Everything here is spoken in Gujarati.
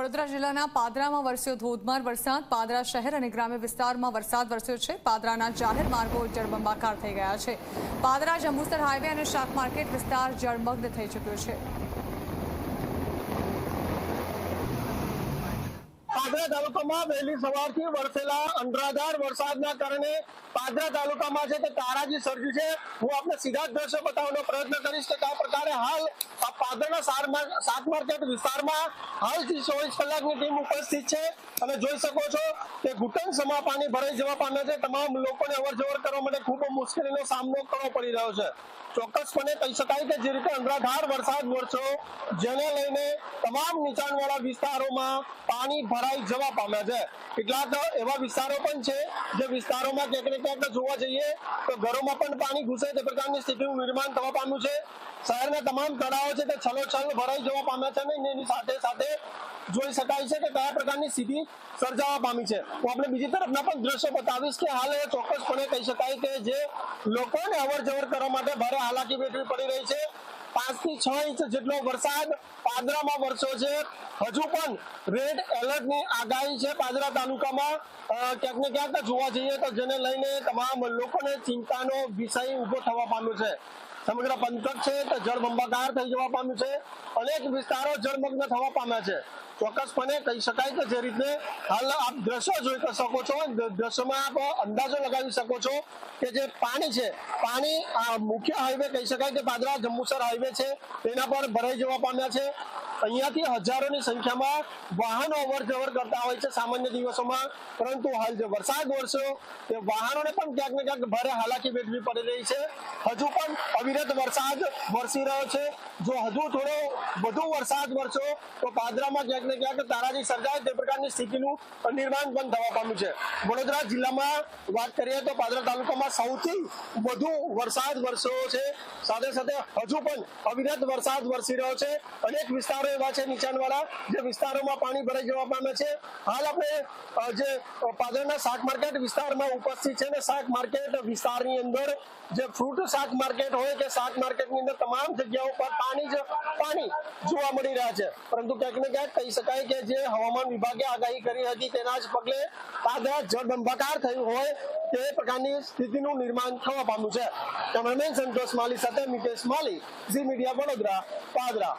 વડોદરા જિલ્લાના પાદરામાં વરસ્યો ધોધમાર વરસાદ. પાદરા શહેર અને ગ્રામ્ય વિસ્તારમાં વરસાદ વરસ્યો છે. પાદરાના જાહેર માર્ગો જળબંબાકાર થઈ ગયા છે. પાદરા, જંબુસર હાઈવે અને શાક માર્કેટ વિસ્તાર જળમગ્ન થઈ ચૂક્યો છે. પાદરા તાલુકામાં વહેલી સવારથી વરસેલા અંધરાધાર વરસાદના કારણે પાદરા તાલુકામાં છે તે તારાજી સર્જ્યું છે. હું આપને સીધા જ દ્રશ્ય બતાવવાનો પ્રયત્ન કરીશ કે કયા પ્રકારે હાલ આ પાદરના સાત માર્કેટ વિસ્તારમાં હાલથી ચોવીસ કલાકની ટીમ ઉપસ્થિત છે. અને જોઈ શકો છો કે ઘૂંટણ સમા પાણી ભરાઈ જવા પામ્યા છે. તમામ લોકોને અવર જવર કરવા માટે ખૂબ મુશ્કેલીનો સામનો કરવો પડી રહ્યો છે. ચોક્કસપણે કહી શકાય કે જે રીતે અંધરાધાર વરસાદ વરસ્યો, જેને લઈને તમામ નીચાણવાળા વિસ્તારોમાં પાણી ભરાઈ જવા પામ્યા છે. કેટલાક એવા વિસ્તારો પણ છે, જે વિસ્તારોમાં ક્યાંક ને ક્યાંક જોવા જઈએ, તો ઘરોમાં પણ પાણી ઘૂસે તે પ્રકારની સ્થિતિનું નિર્માણ થવા પામ્યું છે. શહેરના તમામ તળાવો છે તે છલોછલ ભરાઈ જવા પામ્યા છે અને એની સાથે સાથે જોઈ શકાય છે કે કયા પ્રકારની સ્થિતિ સર્જાવા પામી છે. હું આપણે બીજી તરફના પણ દ્રશ્યો બતાવીશ કે હાલ એ ચોક્કસપણે કહી શકાય કે જે લોકોને અવર જવર કરવા માટે ભારે હાલાકી વેઠવી પડી રહી છે. પાંચથી છ ઇંચ જેટલો વરસાદ પાદરામાં વરસ્યો છે. હજુ પણ રેડ એલર્ટની આગાહી છે પાદરા તાલુકામાં. ક્યાંક ને ક્યાંક જોવા જઈએ તો જેને લઈને તમામ લોકોને ચિંતાનો વિષય ઊભો થવા પામ્યો છે. સમગ્ર પંથક છે તે જળબંબાકાર થઈ જવા પામ્યું છે. અનેક વિસ્તારો જળમગ્ન થવા પામ્યા છે. ચોક્કસપણે કહી શકાય કે જે રીતે હાલ આપ દ્રશ્યો જોઈ શકો છો દ્રશ્યમાં આપ અંદાજો લગાવી શકો છો કે જે પાણી છે, પાણી આ મુખ્ય હાઈવે કહી શકાય કે પાદરા જંબુસર હાઈવે છે, તેના પર ભરાઈ જવા પામ્યા છે. અહીંયાથી હજારોની સંખ્યામાં વાહનો અવર જવર કરતા હોય છે સામાન્ય દિવસોમાં, પરંતુ હાલ જે વરસાદ વરસ્યો તે વાહનોને પણ ક્યાંક ને ક્યાંક ભારે હાલાકી વેઠવી પડી રહી છે. હજુ પણ અવિરત વરસાદ વરસી રહ્યો છે. જો હજુ થોડો વધુ વરસાદ વરસો તો પાદરામાં ક્યાંક ને ક્યાંક તારાજી સર્જાય તે પ્રકારની સ્થિતિનું નિર્માણ પણ થવા પામ્યું છે. વડોદરા જિલ્લામાં વાત કરીએ તો પાદરા તાલુકામાં સૌથી વધુ વરસાદ વરસ્યો છે. સાથે સાથે હજુ પણ અવિરત વરસાદ વરસી રહ્યો છે. અનેક વિસ્તારો એવા છે નીચાણવાળા, જે વિસ્તારોમાં પાણી ભરાઈ જવા પામે છે. હાલ આપણે જે પાદરના શાક માર્કેટ વિસ્તારમાં ઉપસ્થિત છે ને શાક માર્કેટ વિસ્તારની અંદર જે ફ્રૂટ શાક માર્કેટ હોય કે શાક માર્કેટની અંદર તમામ જગ્યાઓ પર પાણી જ પાણી જોવા મળી રહ્યા છે. પરંતુ ક્યાંક ને ક્યાંક કહી શકાય કે જે હવામાન વિભાગે આગાહી કરી હતી તેના જ પગલે પાદરા જળબંબાકાર થયું હોય તે પ્રકારની સ્થિતિનું નિર્માણ થવા પામ્યું છે. કેમેરામેન સંતોષ માલી સાથે મિતેશ માલી, ઝી મીડિયા વડોદરા, પાદરા.